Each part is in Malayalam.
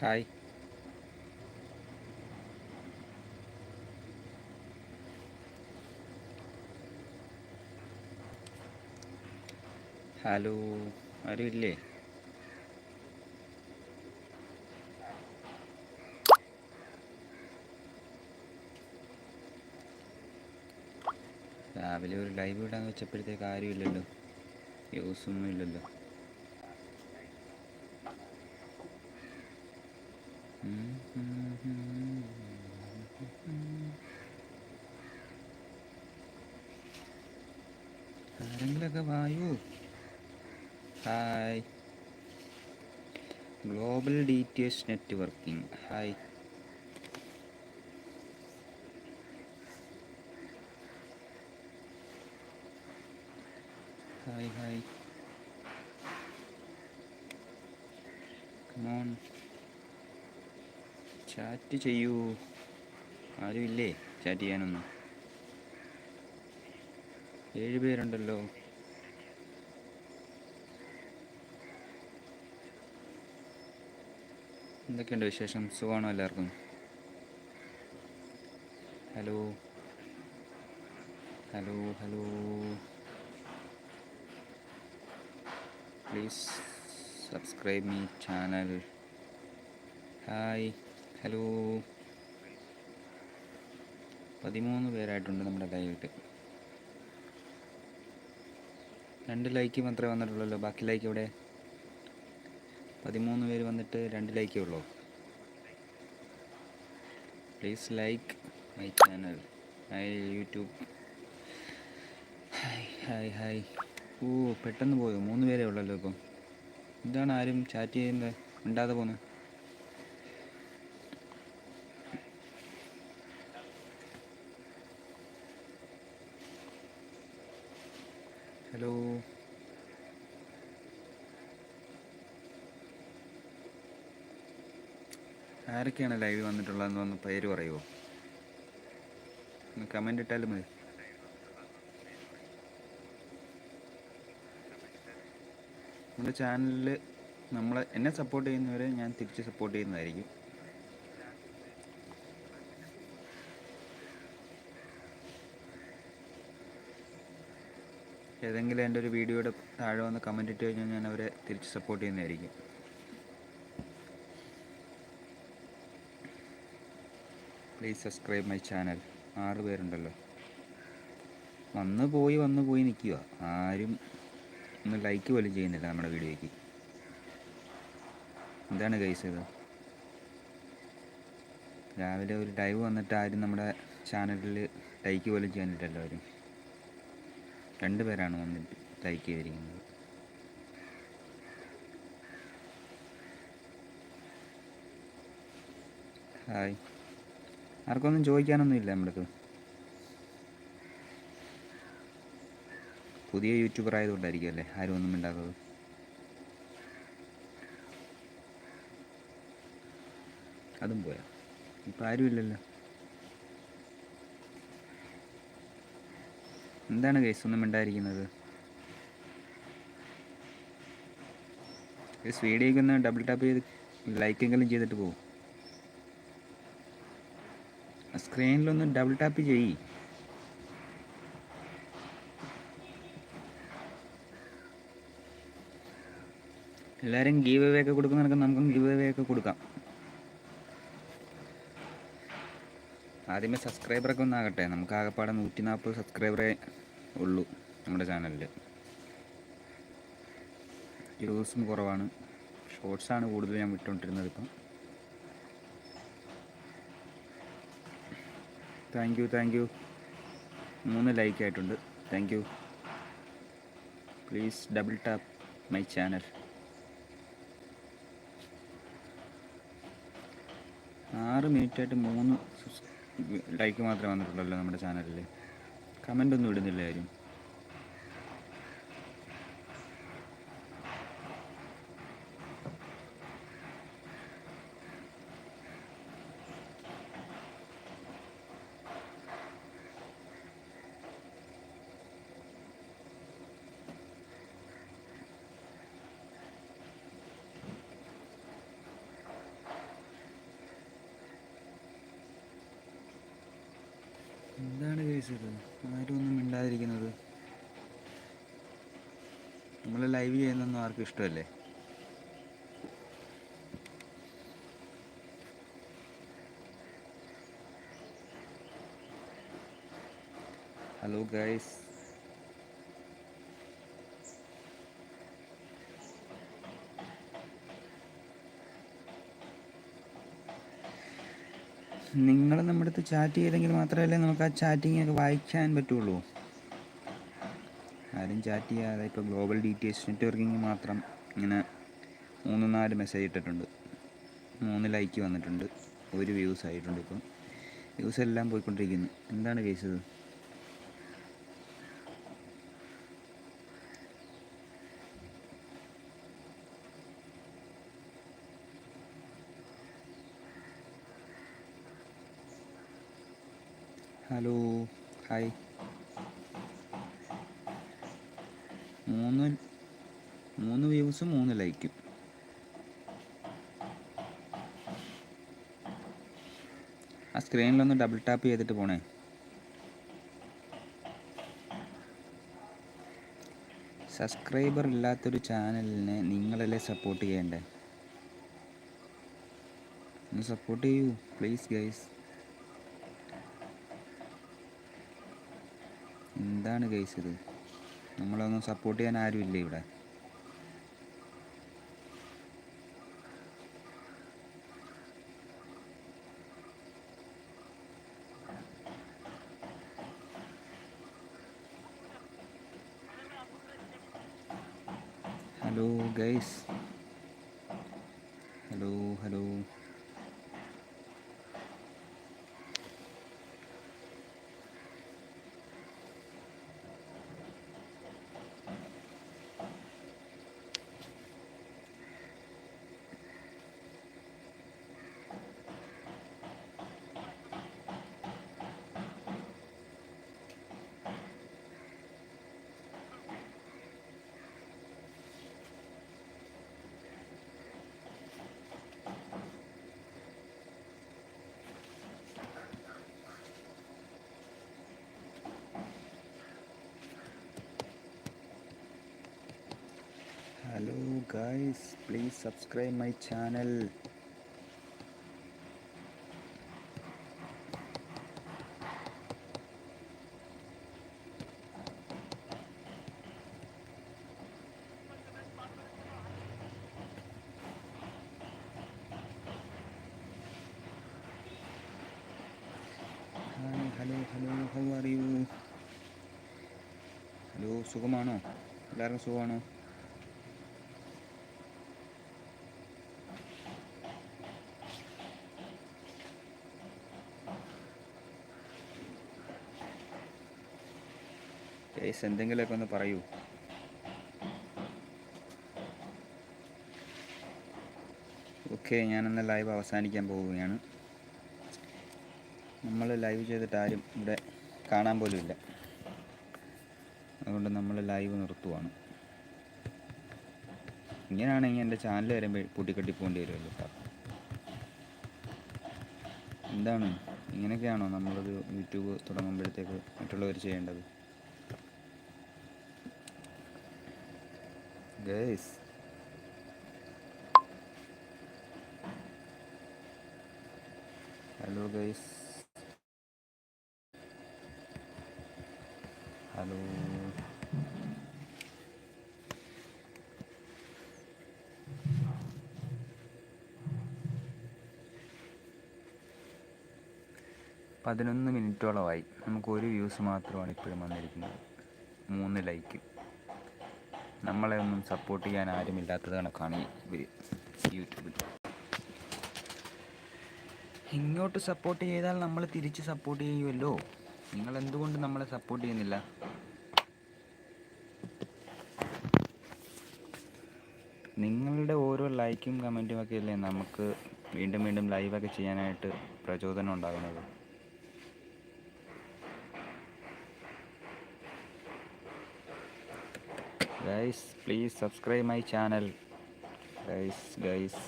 ഹായ് ഹലോ ആരും ഇല്ലേ രാവിലെ ഒരു ലൈവ് ഇടാന്ന് വെച്ചപ്പോഴത്തേക്ക് ആരും ഇല്ലല്ലോ യൂസ് ഒന്നും ഇല്ലല്ലോ ആരെങ്കിലൊക്കെ വായു. Hi global D T H networking hi hi hi come on chat ചെയ്യൂ. ആരും ഇല്ലേ ചാറ്റ് ചെയ്യാനൊന്നും. ഏഴ് പേരുണ്ടല്ലോ. എന്തൊക്കെയുണ്ട് വിശേഷം? സുഖമാണോ എല്ലാവർക്കും? Hello? Hello? Hello? Please subscribe me channel. Hi. Hello. പതിമൂന്ന് പേരായിട്ടുണ്ട് നമ്മുടെ ലൈവിട്ട് രണ്ട് ലൈക്ക് മാത്രമേ വന്നിട്ടുള്ളൂ ബാക്കി ലൈക്ക് ഇവിടെ പതിമൂന്ന് പേര് വന്നിട്ട് രണ്ട് ലൈക്കേ ഉള്ളൂ? Please like my channel hi YouTube hi hi hi ഓ പെട്ടെന്ന് പോയോ? മൂന്ന് പേരേ ഉള്ളല്ലോ ഇപ്പം. ഇതാണ് ആരും ചാറ്റ് ചെയ്യുന്നത്? മിണ്ടാതെ പോന്നു? ഹലോ ആരൊക്കെയാണ് ലൈവ് വന്നിട്ടുള്ളതെന്ന് ഒന്ന് പേര് പറയുമോ കമന്റ് ഇട്ടാലും മതി. നമ്മുടെ ചാനലിൽ നമ്മളെ എന്നെ സപ്പോർട്ട് ചെയ്യുന്നവരെ ഞാൻ തിരിച്ച് സപ്പോർട്ട് ചെയ്യുന്നതായിരിക്കും. ഏതെങ്കിലും എന്റെ ഒരു വീഡിയോയുടെ താഴെ വന്ന് കമന്റ് ഇട്ട് കഴിഞ്ഞാൽ ഞാൻ അവരെ തിരിച്ച് സപ്പോർട്ട് ചെയ്യുന്നതായിരിക്കും. പ്ലീസ് സബ്സ്ക്രൈബ് മൈ ചാനൽ ആറ് പേരുണ്ടല്ലോ. വന്ന് പോയി വന്ന് പോയി നിൽക്കുക. ആരും ഒന്ന് ലൈക്ക് പോലും ചെയ്യുന്നില്ല നമ്മുടെ വീഡിയോയ്ക്ക്. എന്താണ് കേസ് ഇത്? രാവിലെ ഒരു ലൈവ് വന്നിട്ട് ആരും നമ്മുടെ ചാനലിൽ ലൈക്ക് പോലും ചെയ്യാനില്ലല്ലോ ആരും. രണ്ട് പേരാണ് വന്നിട്ട് ലൈക്ക് ചെയ്തിരിക്കുന്നത് ഹായ്. ആർക്കൊന്നും ചോദിക്കാനൊന്നും ഇല്ല നമ്മൾക്ക്. പുതിയ യൂട്യൂബർ ആയതുകൊണ്ടായിരിക്കും അല്ലേ? ആരും ഒന്നും മിണ്ടാത്തത്. അതും പോയാ ഇപ്പം ആരും എന്താണ് കേസ് ഒന്നും മിണ്ടായിരിക്കുന്നത് ഈ വീഡിയോയ്ക്ക് ഒന്ന് ഡബിൾ ടാപ്പ് ചെയ്ത് ലൈക്കെങ്കിലും ചെയ്തിട്ട് പോകും സ്ക്രീനിലൊന്ന് ഡബിൾ ടാപ്പ് ചെയ്യ്. എല്ലാവരും ഗീവ് അവേ ഒക്കെ കൊടുക്കുന്നവർക്ക് നമുക്കും ഗീവ് അവേ ഒക്കെ കൊടുക്കാം. ആദ്യമേ സബ്സ്ക്രൈബറൊക്കെ ഒന്നാകട്ടെ. നമുക്ക് ആകെപ്പാടെ നൂറ്റി നാൽപ്പത് സബ്സ്ക്രൈബറേ ഉള്ളൂ നമ്മുടെ ചാനലിൽ വ്യൂസും കുറവാണ്. ഷോർട്സാണ് കൂടുതൽ ഞാൻ വിട്ടുകൊണ്ടിരുന്നത് ഇപ്പം. താങ്ക് യു താങ്ക് യു മൂന്ന് ലൈക്ക് ആയിട്ടുണ്ട്. Thank you please double tap my channel ആറ് മിനിറ്റായിട്ട് മൂന്ന് ലൈക്ക് മാത്രമേ വന്നിട്ടുള്ളൂ നമ്മുടെ ചാനലിൽ കമന്റ് ഒന്നും ഇടുന്നില്ല ആരും. ഇത് ആരും ഒന്നും മിണ്ടാതിരിക്കുന്നത്. നമ്മൾ ലൈവ് ചെയ്യുന്നൊന്നും ആർക്കും ഇഷ്ടമല്ലേ? ഹലോ ഗൈസ് നിങ്ങൾ നമ്മുടെ അടുത്ത് ചാറ്റ് ചെയ്തെങ്കിൽ മാത്രമല്ലേ നമുക്ക് ആ ചാറ്റിംഗ് ഒക്കെ വായിക്കാൻ പറ്റുള്ളൂ. ആരും ചാറ്റ് ചെയ്യാതെ ഇപ്പോൾ ഗ്ലോബൽ ഡീറ്റെയിൽസ് നെറ്റ്വർക്കിംഗ് മാത്രം ഇങ്ങനെ മൂന്ന് നാല് മെസ്സേജ് ഇട്ടിട്ടുണ്ട്. മൂന്ന് ലൈക്ക് വന്നിട്ടുണ്ട്. ഒരു വ്യൂസ് ആയിട്ടുണ്ട് ഇപ്പം. വ്യൂസ് എല്ലാം പോയിക്കൊണ്ടിരിക്കുന്നു. എന്താണ് കേസ് ഹലോ ഹായ് മൂന്ന് മൂന്ന് വ്യൂസും മൂന്ന് ലൈക്കും ആ സ്ക്രീനിലൊന്ന് ഡബിൾ ടാപ്പ് ചെയ്തിട്ട് പോണേ. സബ്സ്ക്രൈബർ ഇല്ലാത്തൊരു ചാനലിനെ നിങ്ങളല്ലേ സപ്പോർട്ട് ചെയ്യണ്ടേ? ഒന്ന് സപ്പോർട്ട് ചെയ്യൂ പ്ലീസ് ഗൈസ് എന്താണ് കേസ് ഇത്? നമ്മളൊന്നും സപ്പോർട്ട് ചെയ്യാൻ ആരുമില്ല ഇവിടെ? Hello guys hello hello hello guys please subscribe my channel hi hello hello how are you hello സുഖമാണോ? എല്ലാവർക്കും സുഖമാണോ? കേസ് എന്തെങ്കിലുമൊക്കെ ഒന്ന് പറയൂ. ഓക്കെ ഞാനെന്ന ലൈവ് അവസാനിക്കാൻ പോവുകയാണ്. നമ്മൾ ലൈവ് ചെയ്തിട്ട് ആരും ഇവിടെ കാണാൻ പോലും ഇല്ല. അതുകൊണ്ട് നമ്മൾ ലൈവ് നിർത്തുവാണ്. ഇങ്ങനെയാണെങ്കിൽ എന്റെ ചാനൽ വരെ പൂട്ടിക്കെട്ടി പോകേണ്ടി വരുമല്ലോ എന്താണ്? ഇങ്ങനെയൊക്കെയാണോ നമ്മളൊരു യൂട്യൂബ് തുടങ്ങുമ്പോഴത്തേക്ക് മറ്റുള്ളവർ ചെയ്യേണ്ടത്? ഗൈസ് ഹലോ ഗൈസ് ഹലോ പതിനൊന്ന് മിനിറ്റോളമായി. നമുക്ക് ഒരു വ്യൂസ് മാത്രമാണ് ഇപ്പോഴും വന്നിരിക്കുന്നത്. മൂന്ന് ലൈക്ക് നമ്മളെ ഒന്നും സപ്പോർട്ട് ചെയ്യാൻ ആരുമില്ലാത്തത് കണക്കാണ് ഇവർ യൂട്യൂബിൽ. ഇങ്ങോട്ട് സപ്പോർട്ട് ചെയ്താൽ നമ്മൾ തിരിച്ച് സപ്പോർട്ട് ചെയ്യുമല്ലോ നിങ്ങൾ എന്തുകൊണ്ട് നമ്മളെ സപ്പോർട്ട് ചെയ്യുന്നില്ല? നിങ്ങളുടെ ഓരോ ലൈക്കും കമന്റും ഒക്കെ അല്ലേ നമുക്ക് വീണ്ടും വീണ്ടും ലൈവൊക്കെ ചെയ്യാനായിട്ട് പ്രചോദനം ഉണ്ടാകുന്നത്? Guys please subscribe my channel guys guys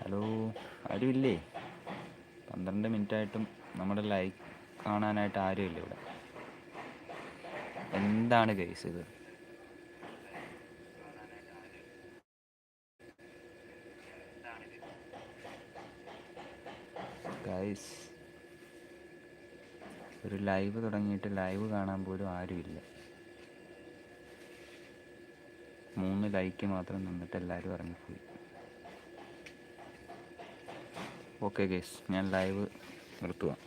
hello ആരുമില്ലേ? പന്ത്രണ്ട് മിനിറ്റ് ആയിട്ടും നമ്മുടെ ലൈക്ക് കാണാനായിട്ട് ആരുമില്ല ഇവിടെ. എന്താണ് ഗൈസ് ഇത്? ഗൈസ് ഒരു ലൈവ് തുടങ്ങിയിട്ട് ലൈവ് കാണാൻ പോലും ആരുമില്ല. മൂന്ന് ലൈക്ക് മാത്രം നിന്നിട്ട് എല്ലാവരും ഇറങ്ങിപ്പോയി. ഓക്കെ ഗേസ് ഞാൻ ലൈവ് നിർത്തുവാം.